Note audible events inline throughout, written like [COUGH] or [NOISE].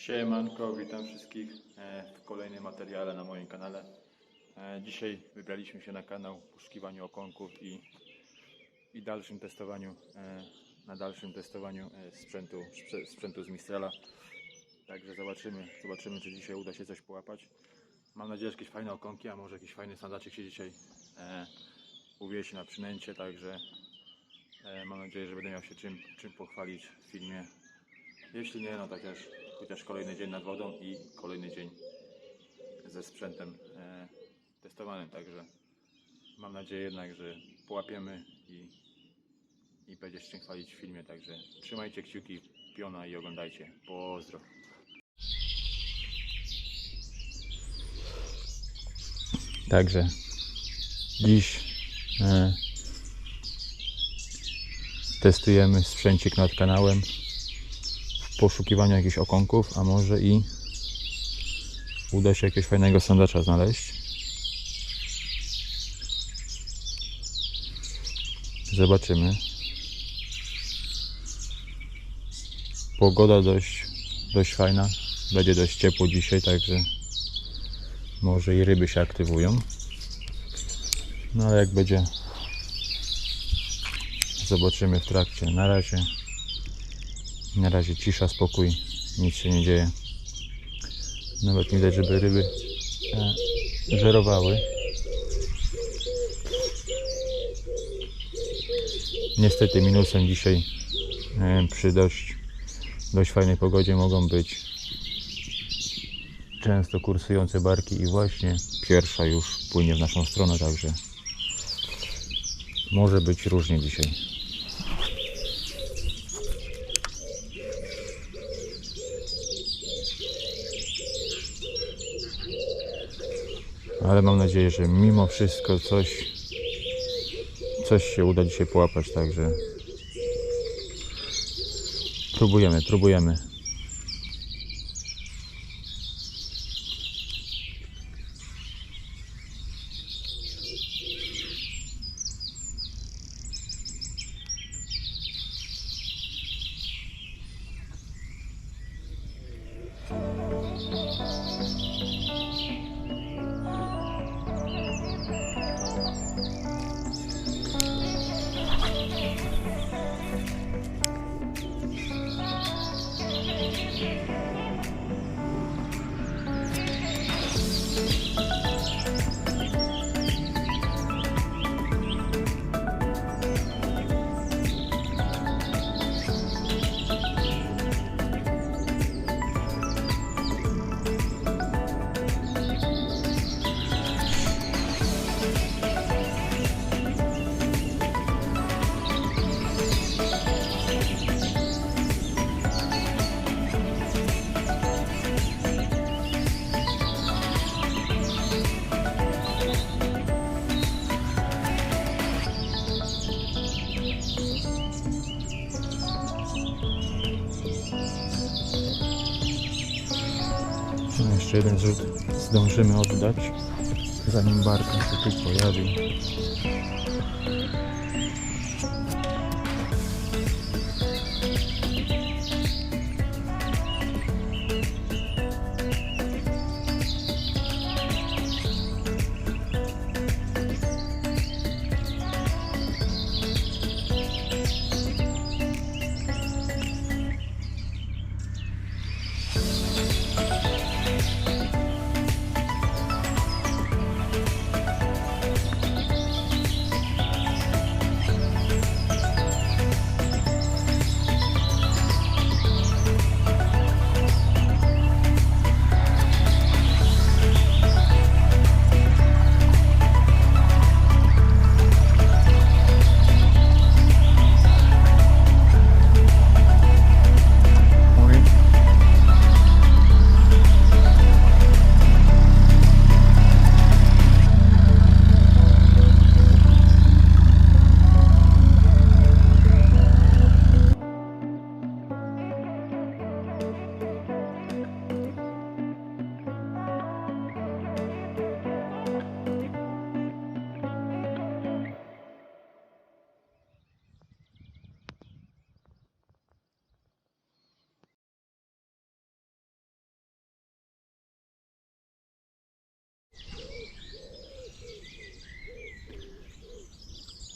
Siemanko, witam wszystkich e, w kolejnym materiale na moim kanale. E, Dzisiaj wybraliśmy się na kanał poszukiwaniu okonków i, i dalszym testowaniu, e, na dalszym testowaniu sprzętu, sprzętu z Mistrala. Także zobaczymy, zobaczymy czy dzisiaj uda się coś połapać. Mam nadzieję, że jakieś fajne okonki, a może jakiś fajny sandaczek się dzisiaj e, uwiesi na przynęcie, także mam nadzieję, że będę miał się czym, czym pochwalić w filmie. Jeśli nie, no tak też chociaż kolejny dzień nad wodą i kolejny dzień ze sprzętem e, testowanym, także mam nadzieję jednak, że połapiemy i, i będzie się chwalić w filmie, także trzymajcie kciuki, piona i oglądajcie. Pozdro. Także dziś e, testujemy sprzęcik nad kanałem poszukiwaniu jakichś okonków, a może i uda się jakiegoś fajnego sandacza znaleźć. Zobaczymy. Pogoda dość, dość fajna. Będzie dość ciepło dzisiaj, także może i ryby się aktywują. No ale jak będzie zobaczymy w trakcie. Na razie na razie cisza, spokój, nic się nie dzieje. Nawet nie widać, żeby ryby e, żerowały. Niestety minusem dzisiaj e, przy dość, dość fajnej pogodzie mogą być często kursujące barki i właśnie pierwsza już płynie w naszą stronę, także może być różnie dzisiaj. Ale mam nadzieję, że mimo wszystko coś coś się uda dzisiaj połapać, także próbujemy, próbujemy. Jeszcze jeden rzut zdążymy oddać, zanim barka się tu pojawi.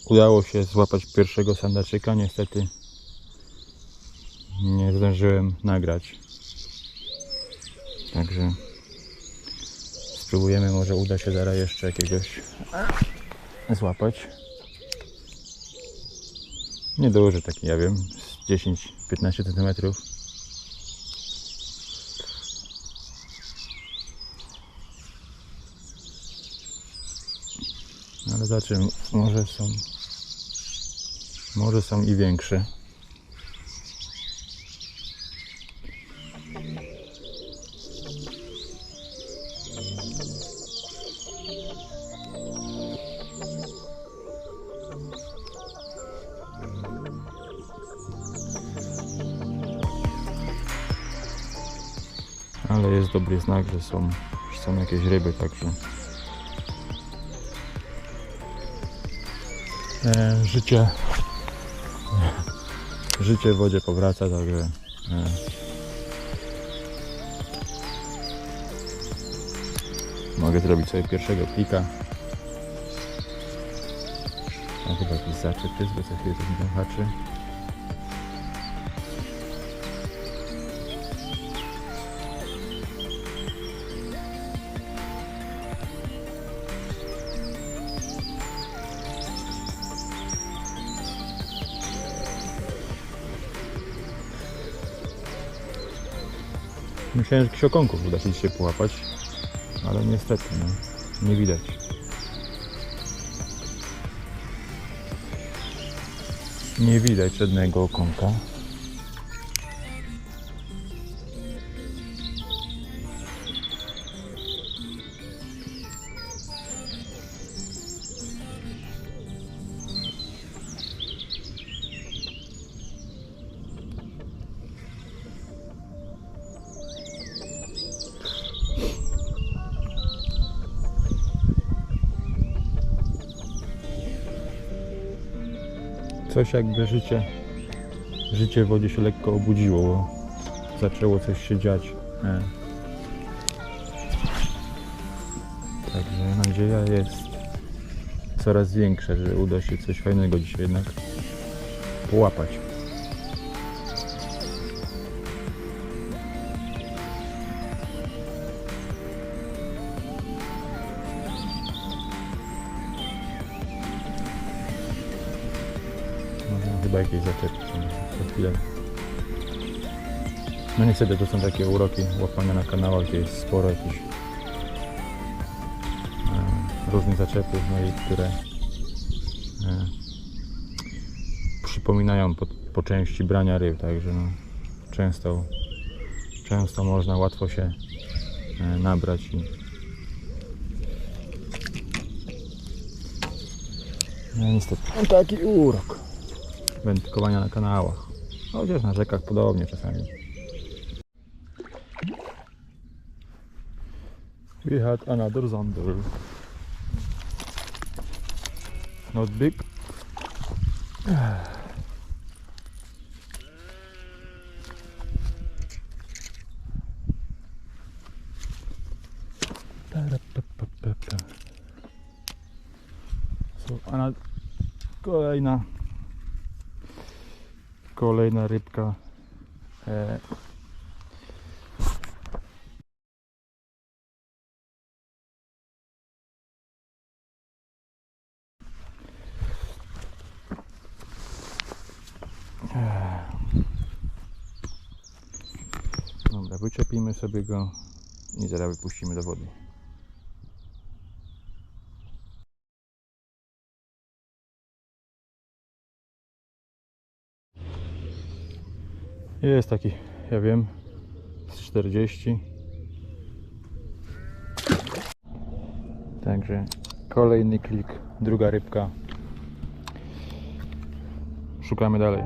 Udało się złapać pierwszego sandaczyka. Niestety nie zdążyłem nagrać. Także spróbujemy, może uda się zaraz jeszcze jakiegoś złapać. Nieduży taki, ja wiem, z 10-15 cm. Ale zobaczymy, może są może są i większe. Ale jest dobry znak, że są, że są jakieś ryby, także e, życie życie w wodzie powraca, także e, mogę zrobić sobie pierwszego plika. Tam chyba jakiś zaczep jest, bo co chwilę coś mi haczy. Myślałem, że jakichś okonków uda się połapać, ale niestety no, nie widać. Nie widać żadnego okonka. Coś jakby życie, życie w wodzie się lekko obudziło, bo zaczęło coś się dziać. E. Także nadzieja jest coraz większa, że uda się coś fajnego dzisiaj jednak połapać. Chyba jakieś są co chwilę. No niestety to są takie uroki łapania na kanałach, gdzie jest sporo jakichś e, różnych zaczepów, no i które e, przypominają po, po części brania ryb, także no, często, często można łatwo się e, nabrać i no niestety no, taki urok wędkowania na kanałach. Chociaż na rzekach podobnie czasami. We had another zander. Not big. [SIGHS] So, kolejna kolejna rybka e, Dobra, wyczepimy sobie go i zaraz wypuścimy do wody. Jest taki, ja wiem, z 40. Także kolejny klik, druga rybka. Szukamy dalej.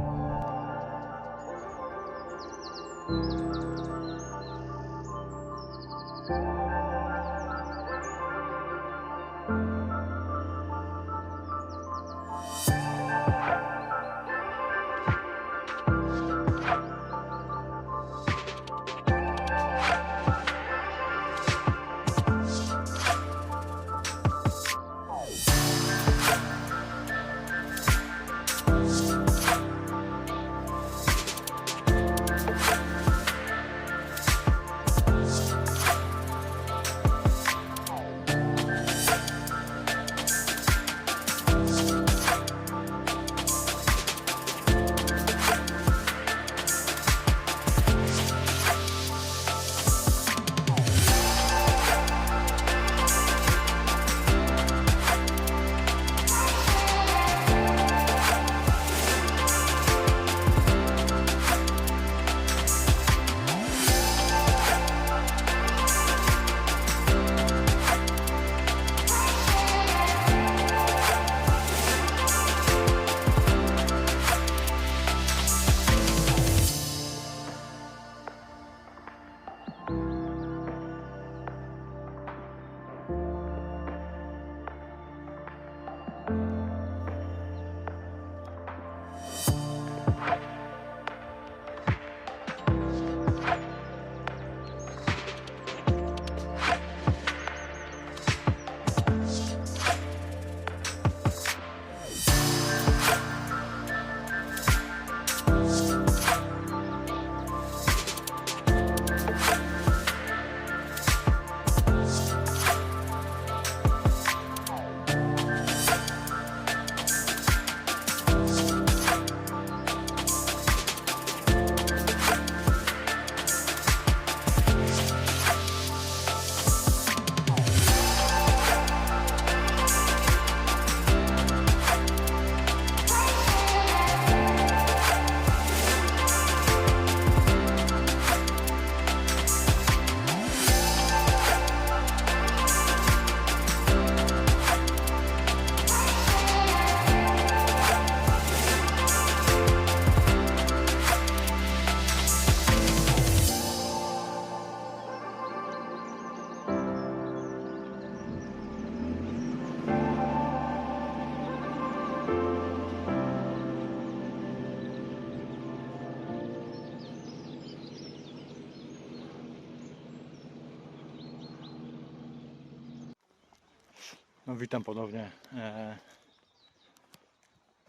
No witam ponownie. E,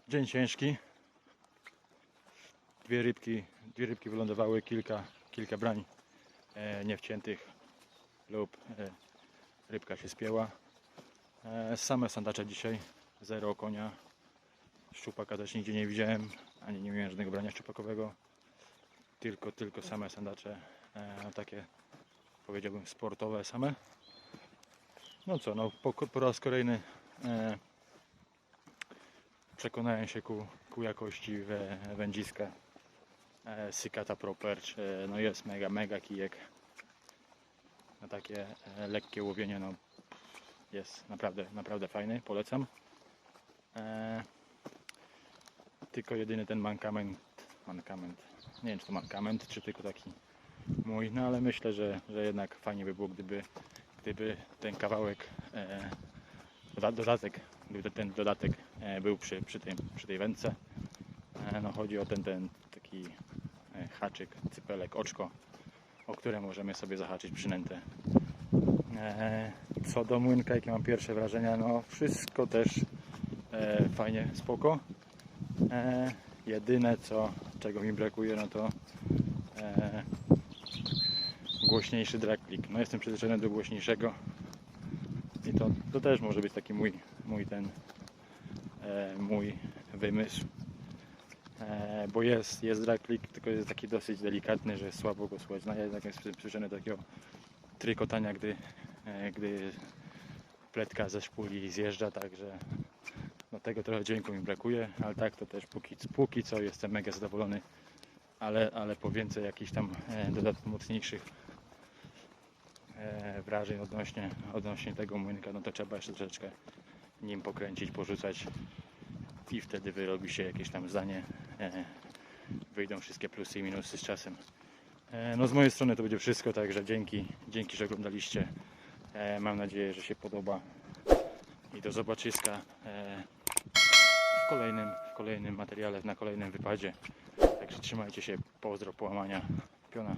dzień ciężki. Dwie rybki, dwie rybki wylądowały, kilka, kilka brań e, niewciętych lub e, rybka się spięła. Same sandacze dzisiaj, zero konia. Szczupaka też nigdzie nie widziałem, ani nie miałem żadnego brania szczupakowego. Tylko, tylko same sandacze, takie powiedziałbym sportowe same. No co, no po, po raz kolejny e, przekonałem się ku, ku jakości we, wędziska e, Sykata. E, no jest mega, mega kijek. Na takie e, lekkie łowienie, no jest naprawdę, naprawdę fajny, polecam. E, tylko jedyny ten mankament, mankament, nie wiem czy to mankament, czy tylko taki mój, no ale myślę, że, że jednak fajnie by było, gdyby gdyby ten kawałek, e, doda- dodatek, gdyby ten dodatek e, był przy, przy, tym, przy tej wędce. E, no chodzi o ten, ten taki e, haczyk, cypelek, oczko, o które możemy sobie zahaczyć przynętę. E, co do młynka, jakie mam pierwsze wrażenia, no wszystko też e, fajnie, spoko. E, jedyne co, czego mi brakuje, no to głośniejszy drag click. No jestem przyzwyczajony do głośniejszego i to, to też może być taki mój, mój ten e, mój wymysł. E, bo jest, jest drag click, tylko jest taki dosyć delikatny, że słabo go słychać. No ja jednak jestem przyzwyczajony do takiego trykotania, gdy, e, gdy pletka ze szpuli zjeżdża, także no tego trochę dźwięku mi brakuje, ale tak to też póki, póki co jestem mega zadowolony ale, ale po więcej jakichś tam e, mocniejszych wrażeń odnośnie, odnośnie tego młynka, no to trzeba jeszcze troszeczkę nim pokręcić, porzucać i wtedy wyrobi się jakieś tam zdanie. E, wyjdą wszystkie plusy i minusy z czasem. E, no z mojej strony to będzie wszystko, także dzięki, dzięki że oglądaliście. E, mam nadzieję, że się podoba i do zobaczyska e, w kolejnym, w kolejnym materiale, na kolejnym wypadzie. Także trzymajcie się, pozdro, połamania, piona.